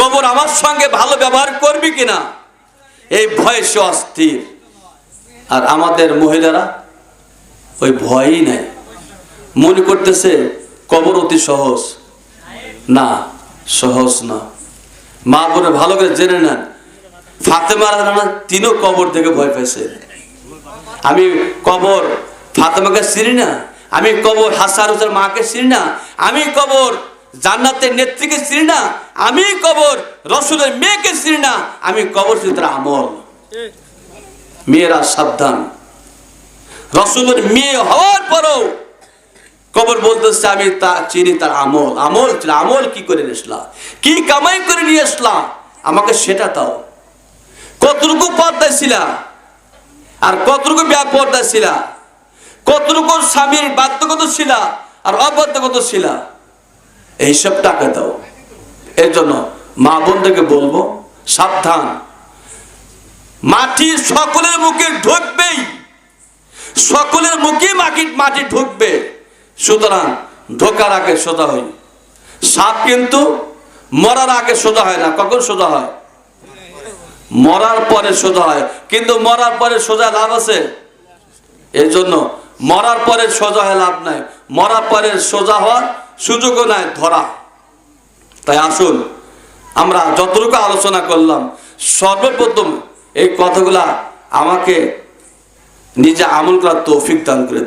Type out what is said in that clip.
কবর আমার সঙ্গে ভালো ব্যবহার করবি কিনা? এই ভয়ে সে অস্থির। আর আমাদের মহিলারা ওই ভয়ই নাই। মনে করতেছে কবর অতি সহজ। না সহজ না। মা বোনে ভালো করে জেনে নেন। ফাতেমা রানা তিনও কবর থেকে ভয় পাইছে। আমি কবর ফাতেমাকে চিনি না। আমি কবর হোসেন মাকে চিনি না। আমি কবর জান্নাতের নেত্রীকে চিনি না, আমি কবর, রসুলের মেয়েকে চিনি না, আমি কবর চিনি তার আমল। মেয়েরা সাবধান। রসুলের মেয়ে হওয়ার পরও কবর বলতেছে, আমি তা চিনি তার আমল। আমল আমল কি করে নিয়ে আসলা? কি কামাই করে নিয়ে আসলাম আমাকে সেটা দাও। কতটুকু পর্দায় ছিলা? আর কতটুকু ব্যাপর্দায় ছিলা? কতটুকু স্বামীর বাধ্যগত ছিলা? আর অবাধ্যগত ছিলা? এইসব টাকা দাও। এর জন্য মা বোনদেরকে বলব, সাবধান। মাটি সকলের মুখে ঢুকবেই। সকলের মুখে মাটি মাটি ঢুকবে। সুতরাং ঢোকার আগে সোজা হই। সাপ কিন্তু মরার আগে সোজা হয় না। কখন সোজা হয়? মরার পরে সোজা হয়। কিন্তু মরার পরে সোজা লাভ আছে? এর জন্য মরার পরে সোজা হয় লাভ নাই। মরার পরে সোজা হওয়ার সুযোগও নাই ধরা। তাই আসুন, আমরা যতটুকু আলোচনা করলাম, সর্বপ্রথম এই কথাগুলা আমাকে নিজে আমল করার তৌফিক দান করে